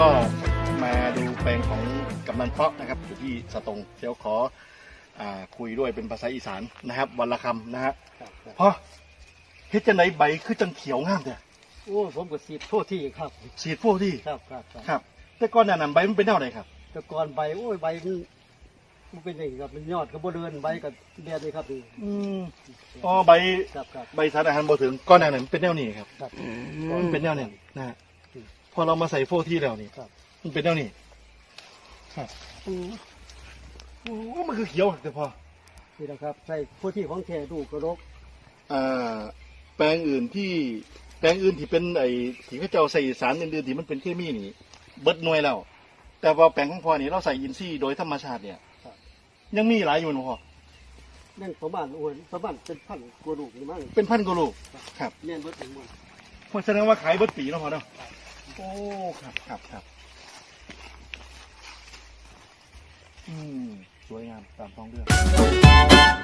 ก็มาดูแปลงของกำนันเพาะนะครับอยู่ที่สตงเดี๋ยวขออ่าคุยด้วยเป็นภาษาอีสานนะครับวันละคำนะฮะครับครับเพราะเฮ็ดจังไหนใบคือจังเขียวงามเนี่ยโอ้ผมก็สีดโทษที่ครับฉีดพวกที่ครับครับครับครับ แต่ก่อนหน้านั้นใบมันเป็นแนวไหนครับ แต่ก่อนใบโอ้ยใบมันมันเป็นอย่างนี้ครับมันยอดก็บ่เดินใบกับเดียนนี่ครับนี่อืมอ๋อใบครับครับ ใบสารอาหารบ่ถึงก้อนหน้านั้นเป็นแนวนี้ครับครับ มันเป็นแนวนี้นะฮะอืม พอเรามาใส่โฟที่แล้วนี่ครับ มันเป็นแนวนี้ครับโอ้โอ้มันคือเขียวแต่พอนี่นะครับใส่โทษที่ของแท้ดูกระรกอ่า แปลงอื่นที่แปลงอื่นที่เป็นไอ้ที่เขาเจ้าใส่สารอื่นๆที่มันเป็นเคมีนี่ เบิดหน่วยแล้ว แต่ว่าแปลงของพอนี่เราใส่อินทรีย์โดยธรรมชาติเนี่ยครับยังมีหลายอยู่นะพ่อนั่นประมาณโอ้ยประมาณเป็นพันกว่าลูกนี่มั้งเป็นพันกว่าลูกครับเลี้ยงเบิดถึงหมดเพราะแสดงว่าขายเบิดปีแล้วพอเนาะ โอ้ครับครับครับอืมสวยงามตามท้องเรื่อง